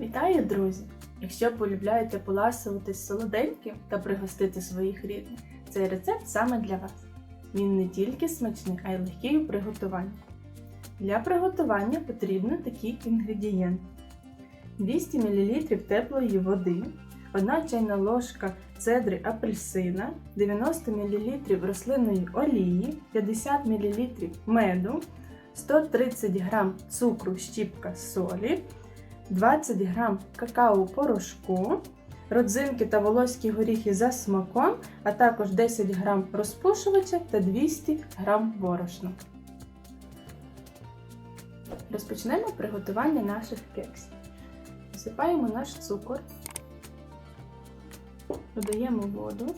Вітаю, друзі! Якщо полюбляєте поласуватись солоденьким та пригостити своїх рідних, цей рецепт саме для вас. Він не тільки смачний, а й легкий у приготуванні. Для приготування потрібні такі інгредієнти: 200 мл теплої води, 1 чайна ложка цедри апельсина, 90 мл рослинної олії, 50 мл меду, 130 г цукру щіпка солі, 20 г какао-порошку, родзинки та волоські горіхи за смаком, а також 10 г розпушувача та 200 г борошна. Розпочнемо приготування наших кексів. Посипаємо наш цукор, додаємо воду,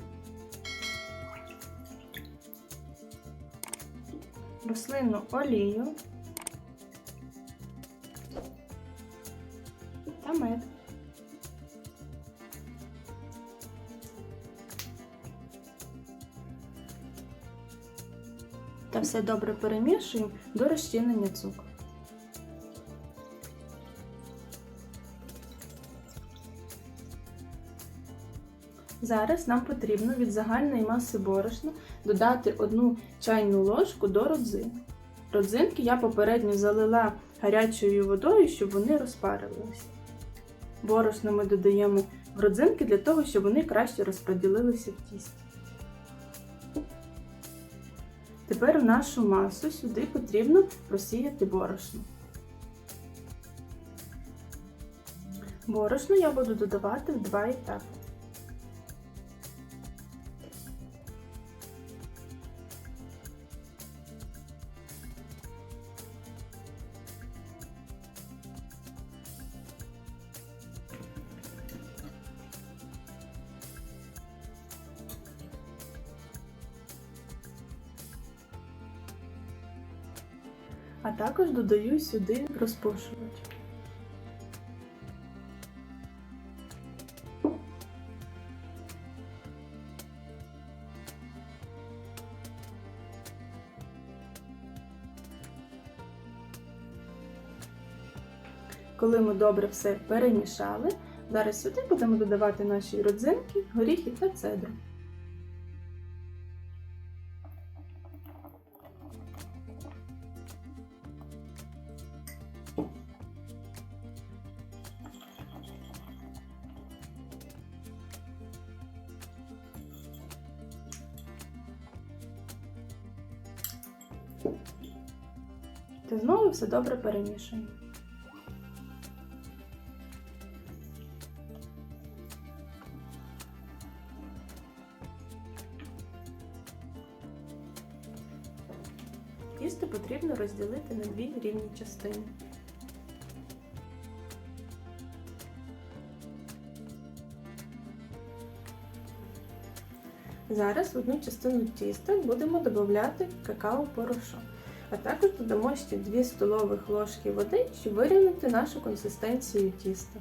рослинну олію Та все добре перемішуємо до розчинення цукру. Зараз нам потрібно від загальної маси борошна додати одну чайну ложку до родзин. Родзинки я попередньо залила гарячою водою, щоб вони розпарилися. Борошно ми додаємо в родзинки для того, щоб вони краще розподілилися в тісті. Тепер в нашу масу сюди потрібно просіяти борошно. Борошно я буду додавати в два етапи. А також додаю сюди розпушувач. Коли ми добре все перемішали, зараз сюди будемо додавати наші родзинки, горіхи та цедру. Та знову все добре перемішуємо. Тісто потрібно розділити на дві рівні частини. Зараз в одну частину тіста будемо додати какао-порошок, а також додамо ще 2 столових ложки води, щоб вирівняти нашу консистенцію тіста.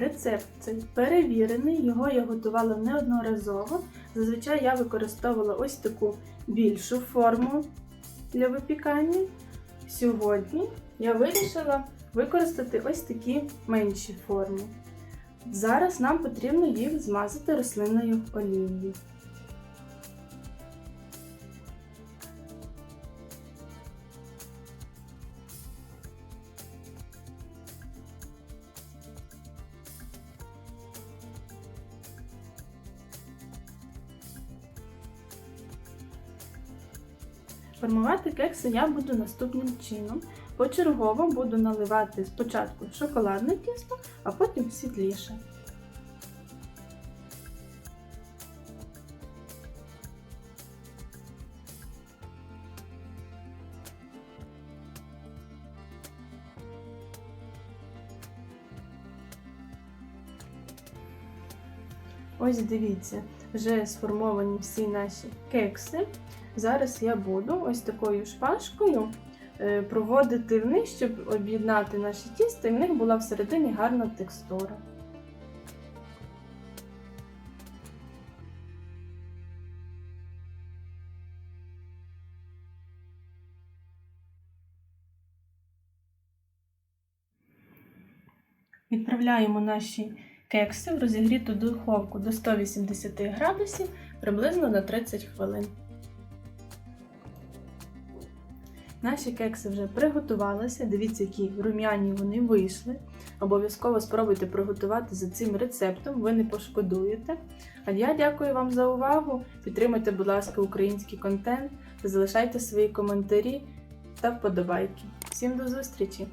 Рецепт цей перевірений, його я готувала неодноразово. Зазвичай я використовувала ось таку більшу форму для випікання. Сьогодні я вирішила використати ось такі менші форми. Зараз нам потрібно їх змазати рослинною олією. Формувати кекси я буду наступним чином. Почергово буду наливати спочатку шоколадне тісто, а потім світліше. Ось дивіться, вже сформовані всі наші кекси. Зараз я буду ось такою шпажкою е, проводити в них, щоб об'єднати наші тісто, і в них була всередині гарна текстура. Відправляємо наші кекси в розігріту духовку до 180 градусів приблизно на 30 хвилин. Наші кекси вже приготувалися. Дивіться, які рум'яні вони вийшли. Обов'язково спробуйте приготувати за цим рецептом, ви не пошкодуєте. А я дякую вам за увагу. Підтримуйте, будь ласка, український контент, залишайте свої коментарі та вподобайки. Всім до зустрічі!